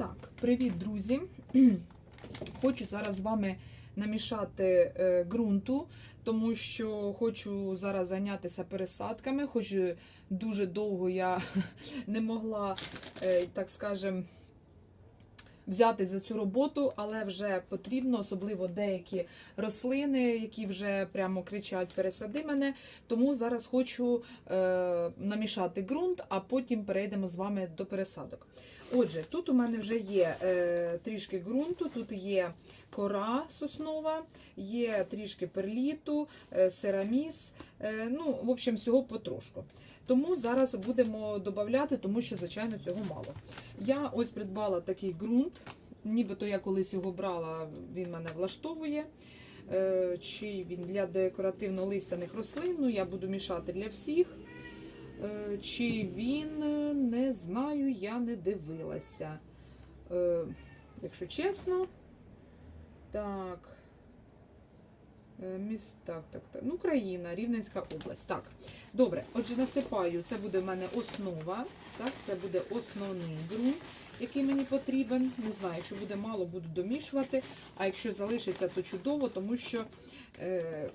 Так, привіт, друзі! Хочу зараз з вами намішати е, ґрунту, тому що хочу зараз зайнятися пересадками, хоч е, дуже довго я не могла, е, так скажем, взяти за цю роботу, але вже потрібно, особливо деякі рослини, які вже прямо кричать пересади мене. Тому зараз хочу намішати ґрунт, а потім перейдемо з вами до пересадок. Отже, тут у мене вже є е, трішки ґрунту, тут є кора соснова, є трішки перліту, е, сераміс, е, ну, в общем, всього потрошку. Тому зараз будемо додати, тому що, звичайно, цього мало. Я ось придбала такий ґрунт, нібито я колись його брала, він мене влаштовує. Е, Чи він для декоративно-листяних рослин, ну я буду мішати для всіх. Е, Чи він, е, не знаю, я не дивилася. Е, Якщо чесно. Так. Е, Міс... Так, так, так. Ну, Україна, Рівненська область. Так. Добре, отже, насипаю. Це буде в мене основа. Так, це буде основний ґрунт, який мені потрібен. Не знаю, якщо буде мало, буду домішувати. А якщо залишиться, то чудово, тому що е,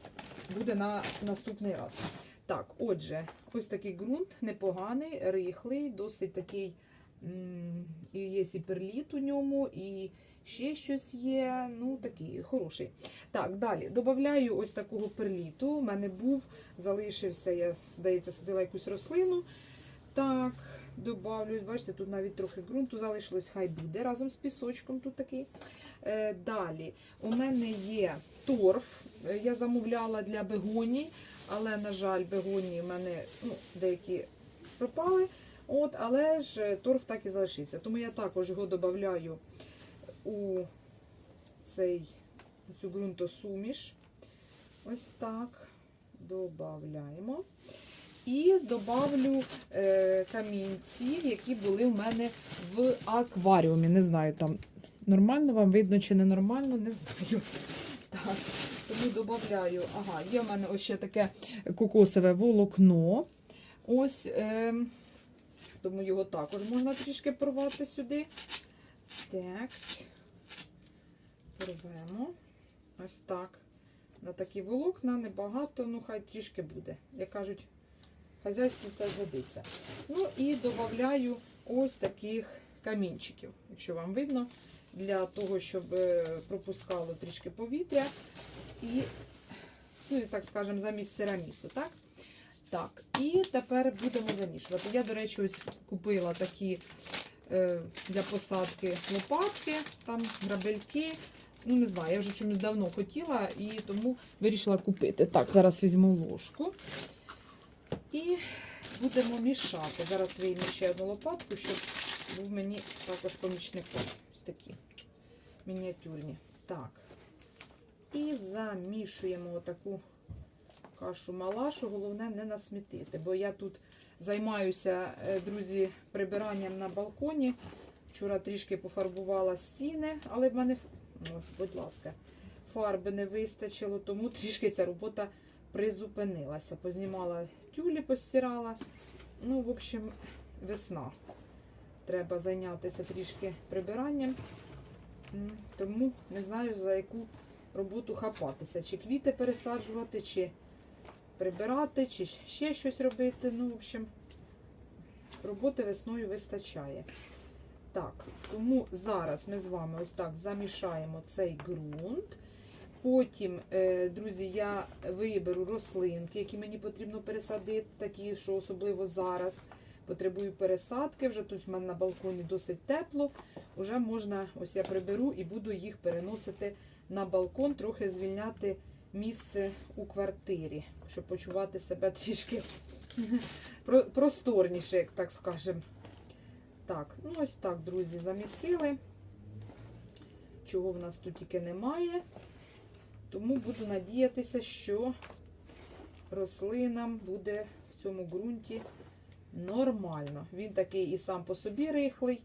буде на наступний раз. Так, отже, ось такий ґрунт непоганий, рихлий, досить такий. І є і у ньому, і ще щось є. Ну, такий хороший. Так, далі додаю ось такого перліту. У мене був, залишився, я, здається, садила якусь рослину. Так, добавлю, бачите, тут навіть трохи ґрунту залишилось, хай буде разом з пісочком тут такий. Е, далі, у мене є торф. Е, Я замовляла для бегоній, але, на жаль, бегонії в мене ну, деякі пропали. От, але ж е, торф так і залишився. Тому я також його додаю у цей, у цю ґрунтосуміш. Ось так. Додаємо. І додавлю е, камінці, які були в мене в акваріумі. Не знаю, там нормально вам видно чи не нормально, не знаю. Так, тому додаю. Ага, є в мене ось ще таке кокосове волокно. Ось, е, тому його також можна трішки порвати сюди. Так. Порвемо. Ось так. На такі волокна небагато, ну хай трішки буде. Як кажуть, в хазяйстві все згодиться. Ну і додаю ось таких камінчиків, якщо вам видно, для того, щоб е, пропускало трішки повітря. І, ну, так скажемо, замість серамісу, так? Так, і тепер будемо замішувати. Я, до речі, ось купила такі е, для посадки лопатки, там грабельки. Ну, не знаю, я вже чомусь давно хотіла і тому вирішила купити. Так, зараз візьму ложку і будемо мішати. Зараз вийму ще одну лопатку, щоб був мені також помічником. Ось такі мініатюрні. Так. І замішуємо отаку кашу малашу. Головне не насмітити, бо я тут займаюся, е, друзі, прибиранням на балконі. Вчора трішки пофарбувала стіни, але в мене, ну, будь ласка, фарби не вистачило, тому трішки ця робота призупинилася. Познімала тюлі, постирала. Ну, в общем, весна. Треба зайнятися трішки прибиранням. Тому не знаю, за яку роботу хапатися. Чи квіти пересаджувати, чи прибирати, чи ще щось робити. Ну, в общем, роботи весною вистачає. Так, тому зараз ми з вами ось так замішаємо цей ґрунт. Потім, е, друзі, я виберу рослинки, які мені потрібно пересадити, такі, що особливо зараз потребую пересадки. Вже тут в мене на балконі досить тепло. Вже можна, ось я приберу і буду їх переносити на балкон, трохи звільняти місце у квартирі, щоб почувати себе трішки просторніше, як так скажемо. Так, ну ось так, друзі, замісили. Чого в нас тут тільки немає. Тому буду надіятися, що рослинам буде в цьому ґрунті нормально. Він такий і сам по собі рихлий,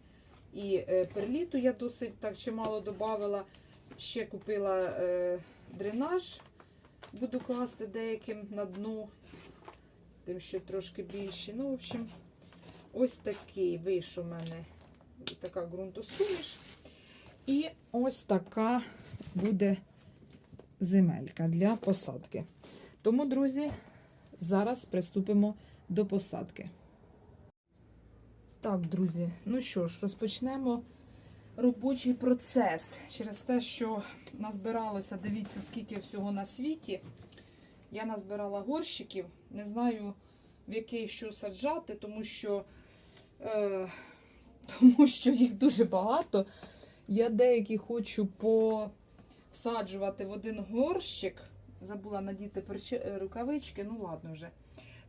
і е, перліту я досить так чимало додавала. Ще купила е, дренаж, буду класти деяким на дно, тим ще трошки більше. Ну, в общем, ось такий вийшов у мене така ґрунтосуміш. І ось така буде земелька для посадки. Тому, друзі, зараз приступимо до посадки. Так, друзі, ну що ж, розпочнемо робочий процес. Через те, що назбиралося, дивіться, скільки всього на світі. Я назбирала горщиків, не знаю, в який що саджати, тому що, е, тому що їх дуже багато. Я деякі хочу посаджувати в один горщик. Забула надіти е, рукавички, ну ладно вже.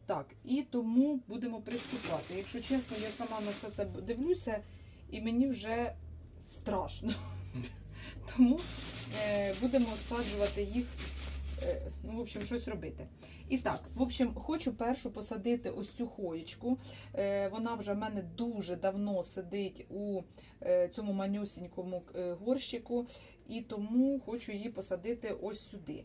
Так, і тому будемо приступати. Якщо чесно, я сама на все це дивлюся, і мені вже страшно. Тому е, будемо саджувати їх, е, ну, в общем, щось робити. І так, в общем, хочу першу посадити ось цю хоєчку. Е, вона вже в мене дуже давно сидить у цьому манюсінькому горщику, і тому хочу її посадити ось сюди.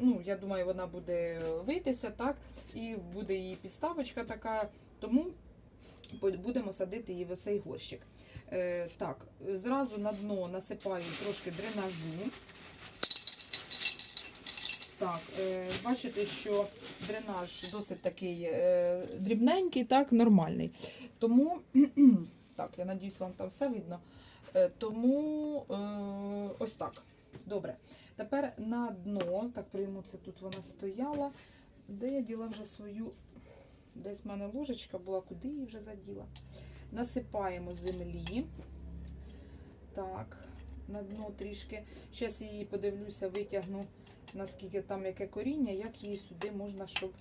Ну, я думаю, вона буде вийтися, так, і буде її підставочка така, тому будемо садити її в цей горщик. Е, так, зразу на дно насипаю трошки дренажу. Так, е, бачите, що дренаж досить такий е, дрібненький, так, нормальний. Тому, так, я надіюсь, вам там все видно. Тому ось так. Добре. Тепер на дно, так прийму це тут вона стояла. Де я діла вже свою, десь в мене ложечка була, куди її вже заділа. Насипаємо землі. Так, на дно трішки. Зараз її подивлюся, витягну, наскільки там яке коріння, як її сюди можна, щоб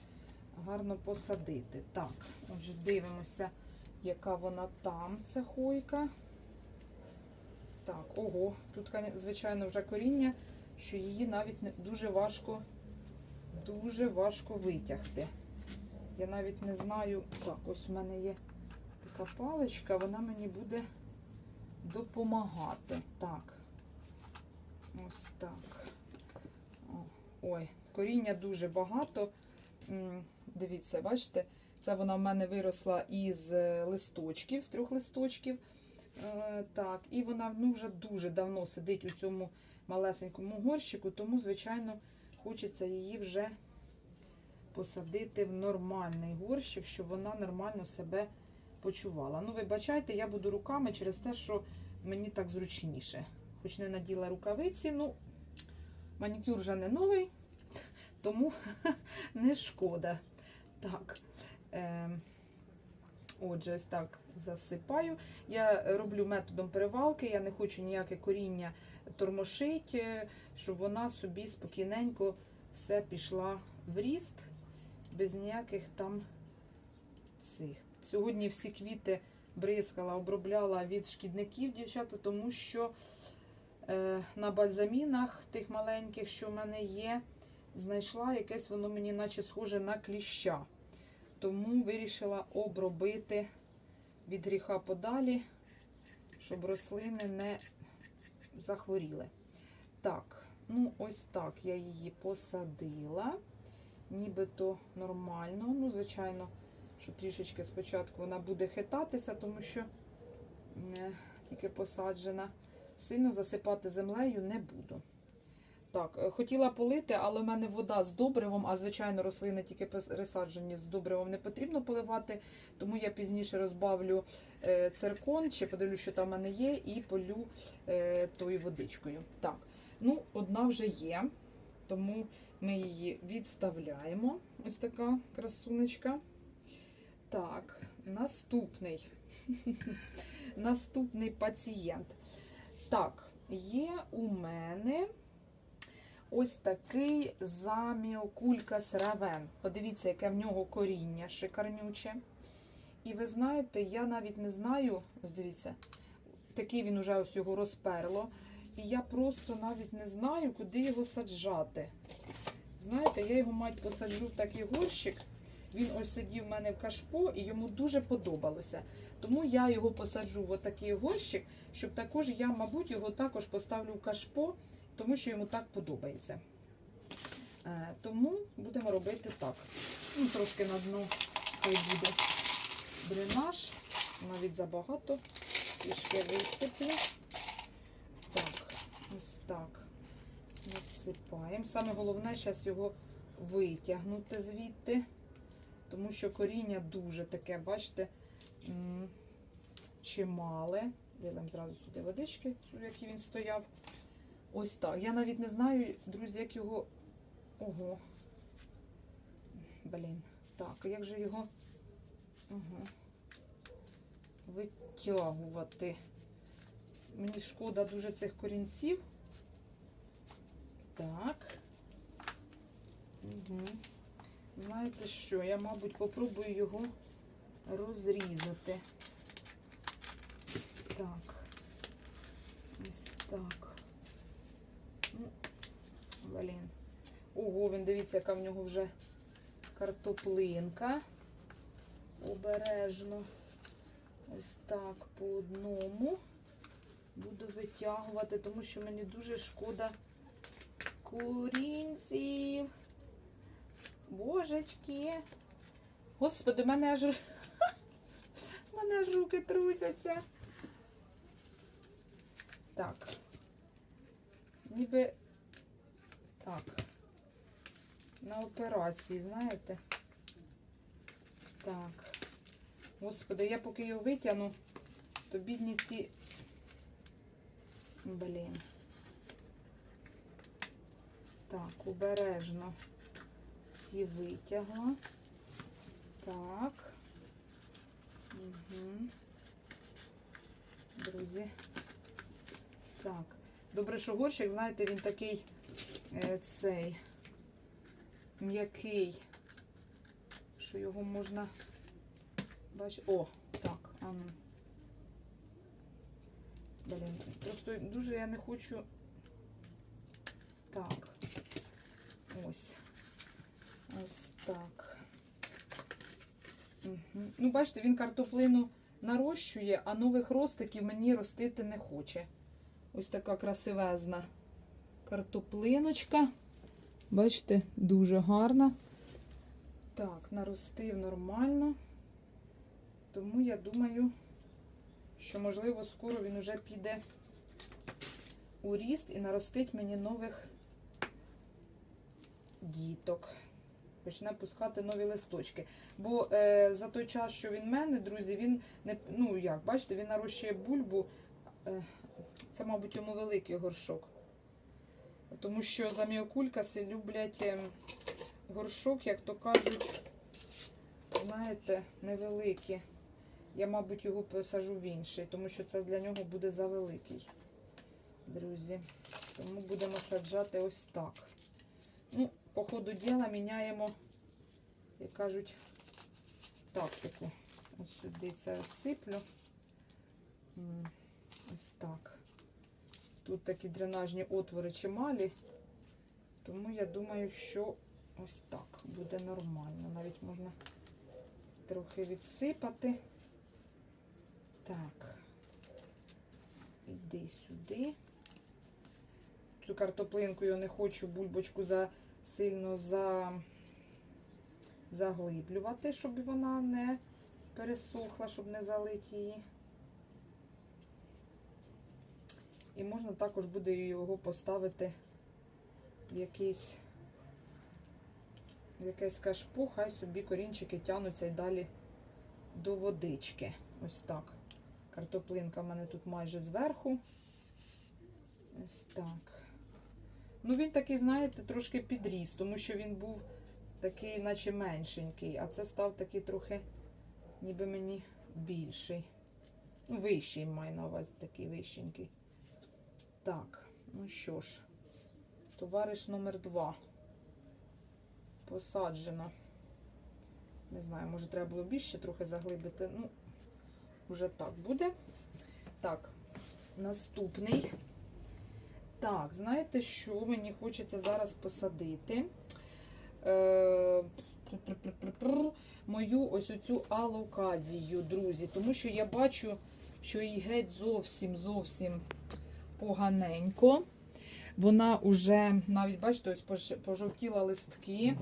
гарно посадити. Так, отже, дивимося, яка вона там, ця хойка. Так, ого, тут, звичайно, вже коріння, що її навіть дуже важко, дуже важко витягти. Я навіть не знаю. Так, ось у мене є така паличка, вона мені буде допомагати. Так. Ось так. Ой, коріння дуже багато. Дивіться, бачите, це вона в мене виросла із е, листочків, з трьох листочків. Е, Так, і вона ну, вже дуже давно сидить у цьому малесенькому горщику, тому, звичайно, хочеться її вже посадити в нормальний горщик, щоб вона нормально себе почувала. Ну, вибачайте, я буду руками через те, що мені так зручніше. Хоч не наділа рукавиці, ну, манікюр вже не новий, тому не шкода. Так. Е, Отже, ось так засипаю. Я роблю методом перевалки, я не хочу ніяке коріння тормошити, щоб вона собі спокійненько все пішла в ріст, без ніяких там цих. Сьогодні всі квіти бризкала, обробляла від шкідників, дівчата, тому що е, на бальзамінах тих маленьких, що в мене є, знайшла якесь воно мені наче схоже на кліща. Тому вирішила обробити від гріха подалі, щоб рослини не захворіли. Так, ну ось так я її посадила. Нібито нормально. Ну, звичайно, що трішечки спочатку вона буде хитатися, тому що не тільки посаджена. Сильно засипати землею не буду. Так, е, хотіла полити, але в мене вода з добривом, а звичайно, рослини тільки пересаджені з добривом не потрібно поливати, тому я пізніше розбавлю е, циркон, чи подивлюсь, що там в мене є, і полю е, тою водичкою. Так, ну, одна вже є, тому ми її відставляємо. Ось така красунечка. Так, наступний. Наступний пацієнт. Так, є у мене ось такий заміокулькас равен. Подивіться, яке в нього коріння шикарнюче. І ви знаєте, я навіть не знаю, ось дивіться, такий він уже ось його розперло. І я просто навіть не знаю, куди його саджати. Знаєте, я його мать посаджу в такий горщик. Він ось сидів в мене в кашпо і йому дуже подобалося. Тому я його посаджу в отакий горщик, щоб також я, мабуть, його також поставлю в кашпо, тому що йому так подобається. Е, тому будемо робити так. Ну, Трошки на дно хай буде дренаж, навіть забагато. трішки висиплю. Так, ось так. Насипаємо. Саме головне зараз його витягнути звідти, тому що коріння дуже таке, бачите, чимале. Вилем зразу сюди водички, який він стояв. Ось так. Я навіть не знаю, друзі, як його. Ого. Блін. Так, як же його ага. витягувати? Мені шкода дуже цих корінців. Так. Угу. Знаєте що? Я, мабуть, попробую його розрізати. Так. Ось так. Ну, блін. Ого, він дивіться, яка в нього вже картоплинка. Обережно. Ось так по одному. Буду витягувати, тому що мені дуже шкода курінців. Божечки. Господи, мене аж мене аж руки трусяться. Так. Ніби так. На операції, знаєте? Так. Господи, я поки його витягну, то бідні ці. Блін. Так, обережно ці витягла. Так. Угу. Друзі. Так. Добре, що горщик, знаєте, він такий е, цей м'який, що його можна бачити. О, так. Блін, просто дуже я не хочу. Так. Ось. Ось так. Угу. Ну, бачите, він картоплину нарощує, а нових ростиків мені ростити не хоче. Ось така красивезна картоплиночка. Бачите, дуже гарна. Так, наростив нормально. Тому я думаю, що, можливо, скоро він уже піде у ріст і наростить мені нових діток. Почне пускати нові листочки. Бо е, за той час, що він в мене, друзі, він не ну як, бачите, він нарощує бульбу. Е, це, мабуть, йому великий горшок. Тому що заміокулькаси люблять ем, горшок, як то кажуть, знаєте, невеликі. Я, мабуть, його посажу в інший, тому що це для нього буде завеликий, друзі. Тому будемо саджати ось так. Ну, по ходу діла міняємо, як кажуть, тактику. Ось сюди це розсиплю. Ось так. Тут такі дренажні отвори чималі, тому я думаю, що ось так буде нормально. Навіть можна трохи відсипати. Так, іди сюди. Цю картоплинку я не хочу бульбочку за, сильно за, заглиблювати, щоб вона не пересохла, щоб не залити її. І можна також буде його поставити в якийсь в якесь кашпо, хай собі корінчики тянуться і далі до водички. Ось так. Картоплинка в мене тут майже зверху. Ось так. Ну, він такий, знаєте, трошки підріс, тому що він був такий, наче меншенький, а це став такий трохи, ніби мені більший. Ну, вищий маю на увазі такий вищенький. Так, ну що ж, товариш номер два. Посаджено. Не знаю, може треба було більше трохи заглибити. Ну, вже так буде. Так, наступний. Так, знаєте, що мені хочеться зараз посадити? Е, мою ось оцю алоказію, друзі. Тому що я бачу, що їй геть зовсім зовсім поганенько. Вона вже, навіть, бачите, ось пожовтіла листки.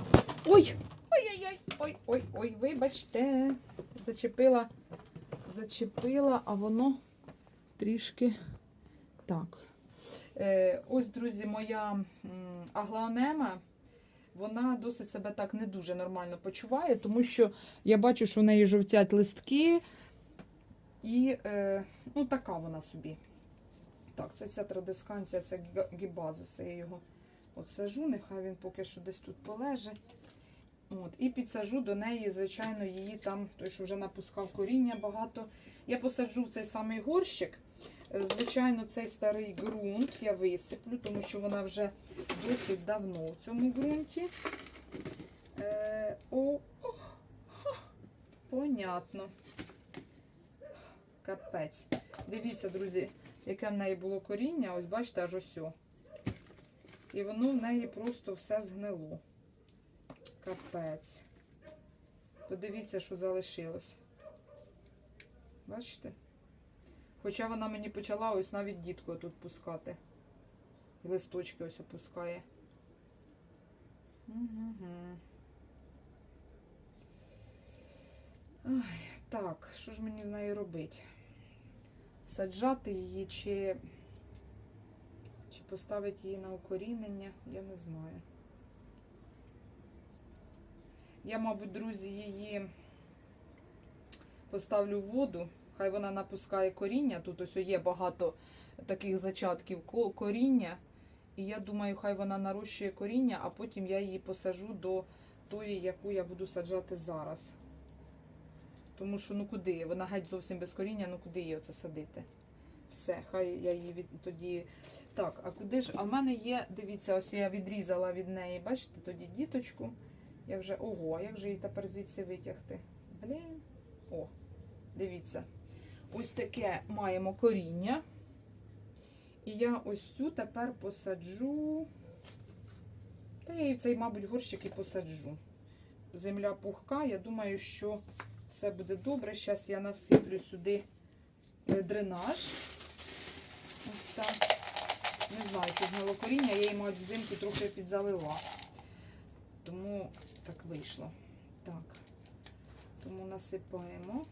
Ой! Ой-ой-ой! Ой-ой-ой, вибачте. Зачепила, зачепила, а воно трішки. Так. Е, ось, друзі, моя аглаонема, вона досить себе так не дуже нормально почуває, тому що я бачу, що в неї жовтять листки. І е, ну, така вона собі. Так, це ця традисканція, це гібазис, я його отсажу, нехай він поки що десь тут полеже. От, і підсажу до неї, звичайно, її там, той, що вже напускав коріння багато. Я посаджу в цей самий горщик. Звичайно, цей старий ґрунт я висиплю, тому що вона вже досить давно в цьому ґрунті. Е, о, о, понятно. Капець. Дивіться, друзі, яке в неї було коріння, ось бачите, аж ось. І воно в неї просто все згнило. Капець. Подивіться, що залишилось. Бачите? Хоча вона мені почала ось навіть дітку тут пускати. І листочки ось опускає. Ой, так, що ж мені з нею робити? Саджати її чи, чи поставити її на укорінення, я не знаю. Я, мабуть, друзі, її поставлю в воду. Хай вона напускає коріння. Тут ось є багато таких зачатків коріння. І я думаю, хай вона нарощує коріння, а потім я її посажу до тої, яку я буду саджати зараз. Тому що ну куди? Вона геть зовсім без коріння, ну куди її оце садити? Все, хай я її від тоді. Так, а куди ж? А в мене є, дивіться, ось я відрізала від неї, бачите, тоді діточку. Я вже. Ого, як же її тепер звідси витягти? Блін. О, дивіться. Ось таке маємо коріння. І я ось цю тепер посаджу. Та я її в цей, мабуть, горщик і посаджу. Земля пухка, я думаю, що все буде добре. Зараз я насиплю сюди е, дренаж. Ось так. Не знаю, чи згнило коріння, я її, мабуть, взимку трохи підзалила. Тому так вийшло. Так. Тому насипаємо.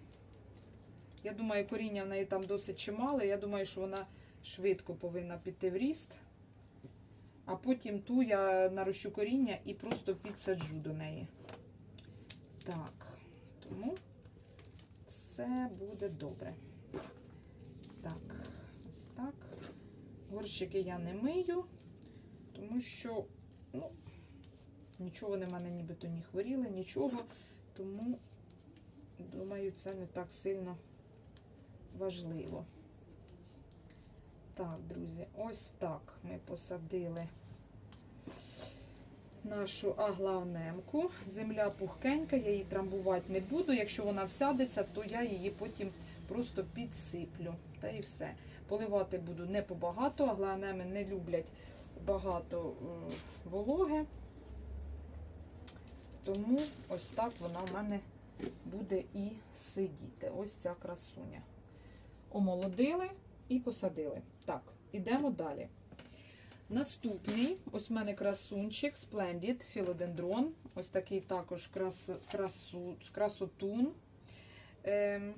Я думаю, коріння в неї там досить чимале. Я думаю, що вона швидко повинна піти в ріст. А потім ту я нарощу коріння і просто підсаджу до неї. Так, тому все буде добре. Так, ось так. Горщики я не мию, тому що, ну, нічого вони в мене нібито не хворіли, нічого. Тому, думаю, це не так сильно важливо. Так, друзі, ось так ми посадили нашу аглаонемку. Земля пухкенька, я її трамбувати не буду. Якщо вона всядеться, то я її потім просто підсиплю. Та і все. Поливати буду не побагато, аглаонеми не люблять багато е, вологи. Тому ось так вона в мене буде і сидіти. Ось ця красуня. Омолодили і посадили. Так, ідемо далі. Наступний, ось в мене красунчик Splendid Philodendron. Ось такий також крас, красу, красотун. Ем,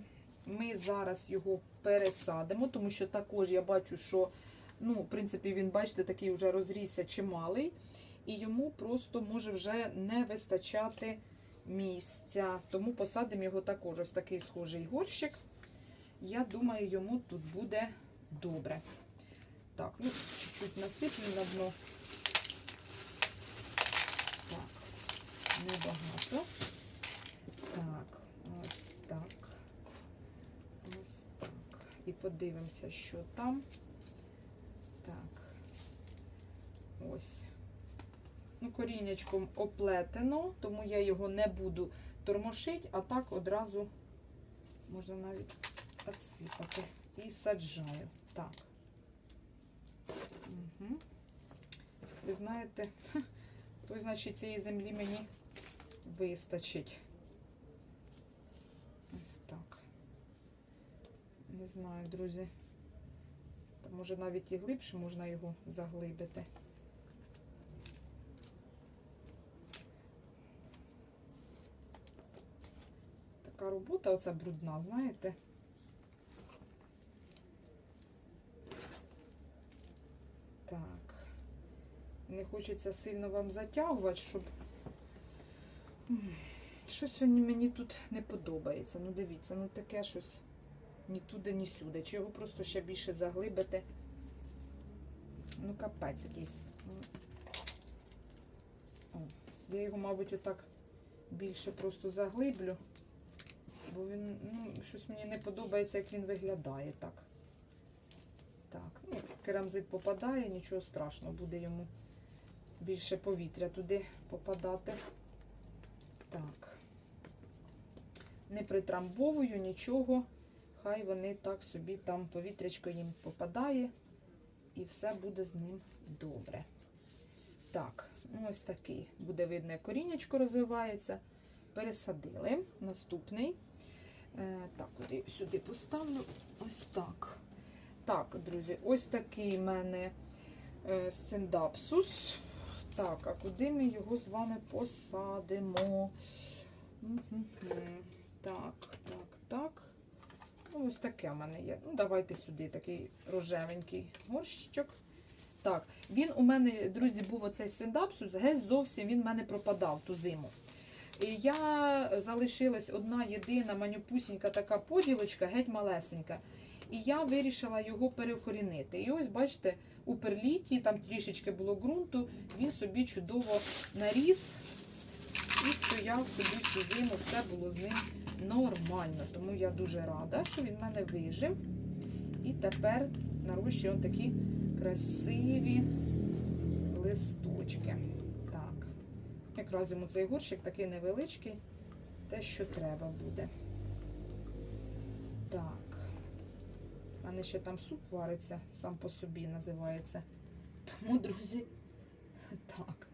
ми зараз його пересадимо, тому що також я бачу, що, ну, в принципі, він, бачите, такий вже розрісся чималий, і йому просто може вже не вистачати місця. Тому посадимо його також. Ось такий схожий горщик. Я думаю, йому тут буде добре. Так, ну, чуть-чуть насиплю на дно. Так, небагато. Так, ось так. Ось так. І подивимося, що там. Так. Ось. Ну, коріннячком оплетено, тому я його не буду тормошити, а так одразу можна навіть відсипати. І саджаю. Так. Угу. Ви знаєте, то значить цієї землі мені вистачить. Ось так. Не знаю, друзі. Та може навіть і глибше можна його заглибити. Така робота оця брудна, знаєте? Не хочеться сильно вам затягувати, щоб. Щось мені, тут не подобається. Ну дивіться, ну таке щось ні туди, ні сюди. Чи його просто ще більше заглибити. Ну, капець якийсь. Я його, мабуть, отак більше просто заглиблю. Бо він, ну, щось мені не подобається, як він виглядає так. Так, ну, керамзит попадає, нічого страшного, буде йому більше повітря туди попадати. Так. Не притрамбовую нічого. Хай вони так собі там повітрячко їм попадає, і все буде з ним добре. Так, ну ось такий буде видно, як коріннячко розвивається. Пересадили. Наступний. Е, так, сюди поставлю. Ось так. Так, друзі, ось такий в мене е, сциндапсус. Так, а куди ми його з вами посадимо? Так, так, так. Ну, ось таке в мене є. Ну, давайте сюди такий рожевенький горщичок. Так, він у мене, друзі, був оцей сциндапсус, геть зовсім він в мене пропадав ту зиму. І я залишилась одна єдина манюпусінька така поділочка, геть малесенька. І я вирішила його перекорінити. І ось, бачите, у перліті, там трішечки було ґрунту, він собі чудово наріс і стояв собі всю зиму, все було з ним нормально. Тому я дуже рада, що він в мене вижив. І тепер нарощує такі красиві листочки. Так, якраз йому цей горщик такий невеличкий, те, що треба буде. Так. У мене ще там суп вариться, сам по собі називається. Тому, друзі, так,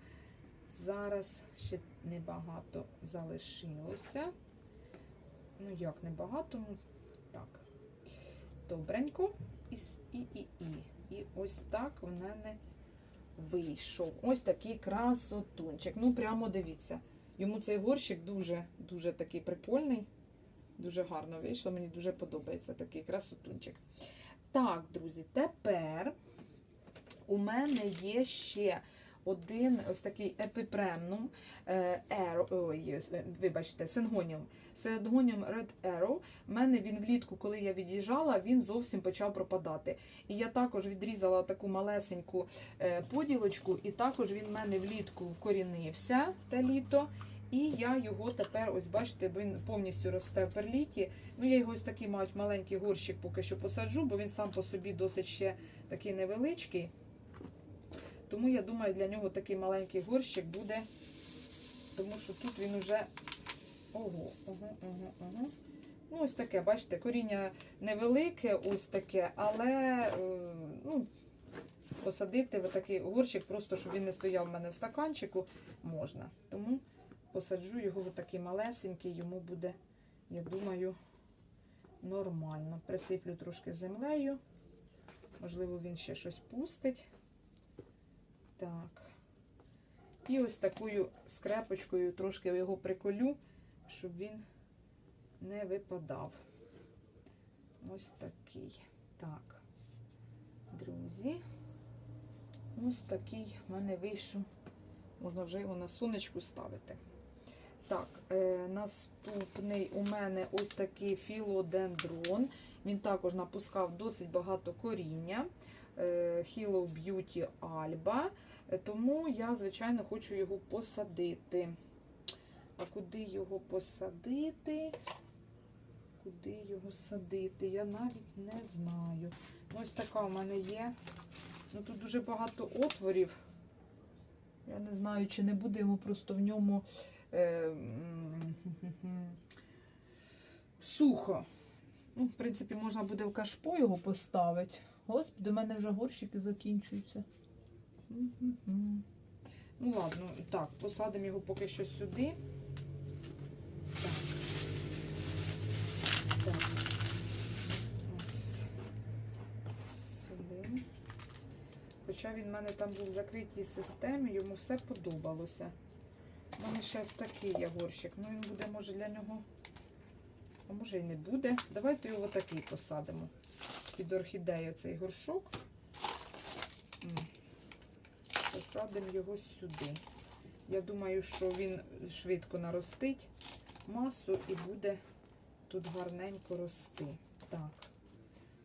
зараз ще небагато залишилося. Ну, як небагато, ну так. Добренько. І, і, і, і. І ось так в мене вийшов. Ось такий красотунчик. Ну, прямо дивіться. Йому цей горщик дуже, дуже такий прикольний. Дуже гарно вийшло. Мені дуже подобається такий красотунчик. Так, друзі, тепер у мене є ще один ось такий епіпремнум е, е, вибачте, сингоніум. Сингоніум Red Arrow. У мене він влітку, коли я від'їжджала, він зовсім почав пропадати. І я також відрізала таку малесеньку е, поділочку, і також він в мене влітку вкорінився те літо. І я його тепер, ось бачите, він повністю росте в перліті. Ну, я його ось такий мають маленький горщик поки що посаджу, бо він сам по собі досить ще такий невеличкий. Тому я думаю, для нього такий маленький горщик буде. Тому що тут він уже. Ого, ого, ого, ого. Ну, ось таке, бачите, коріння невелике, ось таке, але е, ну, посадити в такий горщик, просто щоб він не стояв в мене в стаканчику, можна. Тому посаджу його в такий малесенький, йому буде, я думаю, нормально. Присиплю трошки землею. Можливо, він ще щось пустить. Так. І ось такою скрепочкою трошки його приколю, щоб він не випадав. Ось такий. Так, друзі, ось такий в мене вийшов. Можна вже його на сонечку ставити. Так, е, наступний у мене ось такий філодендрон. Він також напускав досить багато коріння. Е, Hello Beauty Alba. Е, Тому я, звичайно, хочу його посадити. А куди його посадити? Куди його садити? Я навіть не знаю. Ну, ось така у мене є. Ну, тут дуже багато отворів. Я не знаю, чи не буде йому просто в ньому е, сухо. Ну, в принципі, можна буде в кашпо його поставити. Господи, у мене вже горщики закінчуються. Ну ладно, так, посадимо його поки що сюди. Так. Так. Ось. Сюди. Хоча він в мене там був в закритій системі, йому все подобалося. У мене ще ось такий є. Ну він буде, може, для нього. А може і не буде. Давайте його такий посадимо. Під орхідею цей горшок. Посадимо. його сюди. Я думаю, що він швидко наростить масу і буде тут гарненько рости. Так,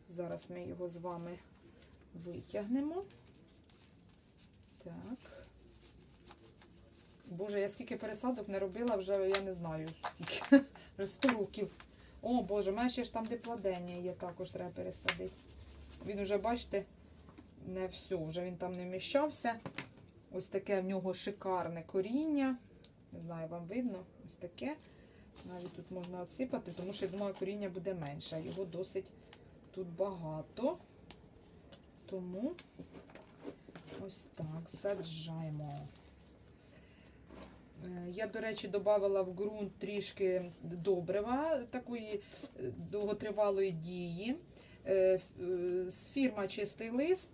зараз ми його з вами витягнемо. Так. Боже, я скільки пересадок не робила, вже я не знаю скільки. Вже 100 років. О, Боже, в мене ще ж там де плодення є, також треба пересадити. Він уже, бачите, не все, вже він там не вміщався. Ось таке в нього шикарне коріння. Не знаю, вам видно, ось таке. Навіть тут можна отсипати, тому що я думала, коріння буде менше. Його досить тут багато. Тому ось так саджаємо. Е, Я, до речі, додавала в ґрунт трішки добрива такої е, довготривалої дії. Е, З фірма Чистий лист.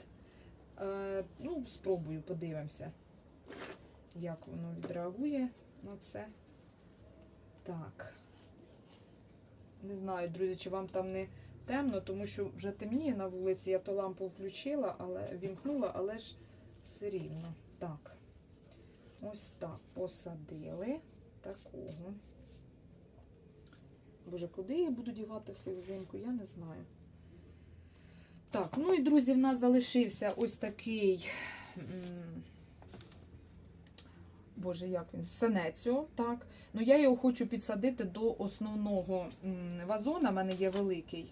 Ну, спробую, подивимося, як воно відреагує на це. Так. Не знаю, друзі, чи вам там не темно, тому що вже темніє на вулиці. Я то лампу включила, але вімкнула, але ж все рівно. Так. Ось так посадили такого. Боже, куди я буду дівати все взимку, я не знаю. Так, ну і друзі, в нас залишився ось такий. Боже, як він? Сенеціо, так. Ну, я його хочу підсадити до основного вазона. в мене є великий.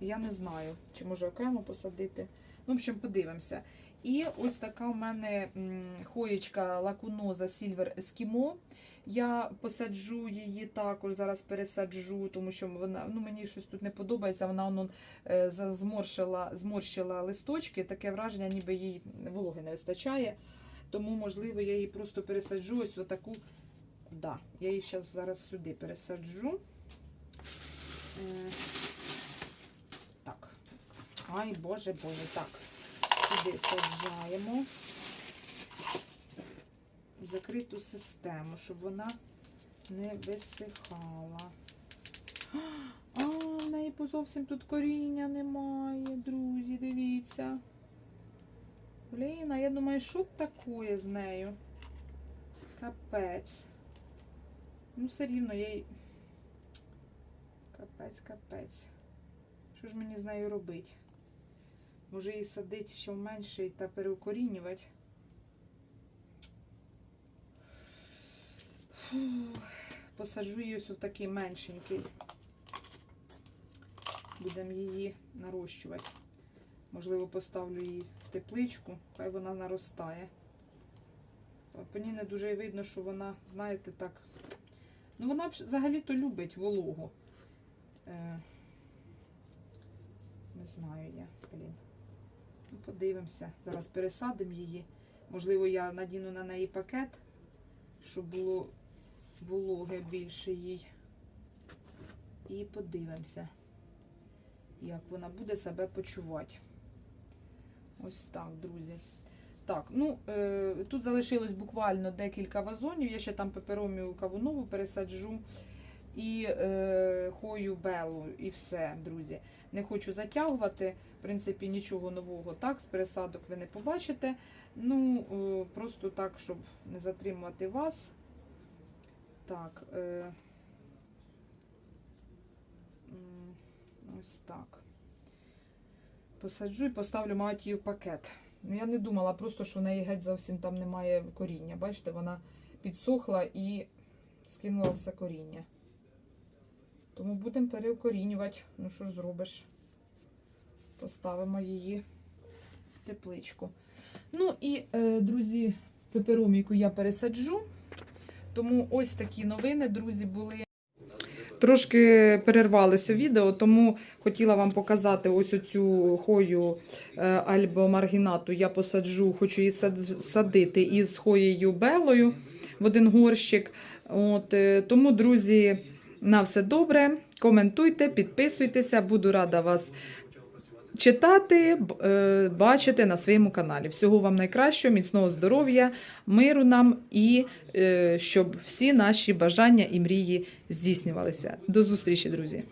Я не знаю, чи може окремо посадити. Ну, в общем, подивимося. І ось така в мене хоєчка лакуноза Сільвер Ескімо. Я посаджу її також, зараз пересаджу, тому що вона ну, мені щось тут не подобається. Вона воно, е, зморщила, зморщила листочки, таке враження, ніби їй вологи не вистачає. Тому, можливо, я її просто пересаджу ось отаку. Да, я її зараз, зараз сюди пересаджу. Е, Так. Ай, боже, боже, так. Сюди саджаємо в закриту систему, щоб вона не висихала. А, в неї зовсім тут коріння немає, друзі, дивіться. Блін, а я думаю, що таке з нею? Капець. Ну, все рівно я їй. Капець, капець. Що ж мені з нею робити? Може її садити ще в та переукорінювати? Посаджу її ось в такий меншенький. Будемо її нарощувати. Можливо, поставлю її в тепличку, хай вона наростає. По не дуже видно, що вона, знаєте, так. Ну, вона взагалі-то любить вологу. Е, не знаю я, блін. Ну, подивимося. Зараз пересадимо її. Можливо, я надіну на неї пакет, щоб було вологе більше їй. І подивимося, як вона буде себе почувати. Ось так, друзі. Так, ну е, тут залишилось буквально декілька вазонів. Я ще там пеперомію кавунову пересаджу і е, хою белу, і все, друзі. Не хочу затягувати. В принципі, нічого нового так, з пересадок ви не побачите. Ну, е, просто так, щоб не затримувати вас. Так. Е, ось так. Посаджу і поставлю, мабуть, її в пакет. Ну, я не думала просто, що в неї геть зовсім там немає коріння. Бачите, вона підсохла і скинула все коріння. Тому будемо переукорінювати. Ну що ж зробиш? Поставимо її в тепличку. Ну і, е, друзі, пеперомійку я пересаджу. Тому ось такі новини, друзі, були. Трошки перервалося відео, тому хотіла вам показати ось оцю хою е, альбомаргінату. Я посаджу, хочу її садити із хоєю белою в один горщик. От, е, тому, друзі, на все добре. Коментуйте, підписуйтеся, буду рада вас читати, е, бачити на своєму каналі. Всього вам найкращого, міцного здоров'я, миру нам і е, щоб всі наші бажання і мрії здійснювалися. До зустрічі, друзі!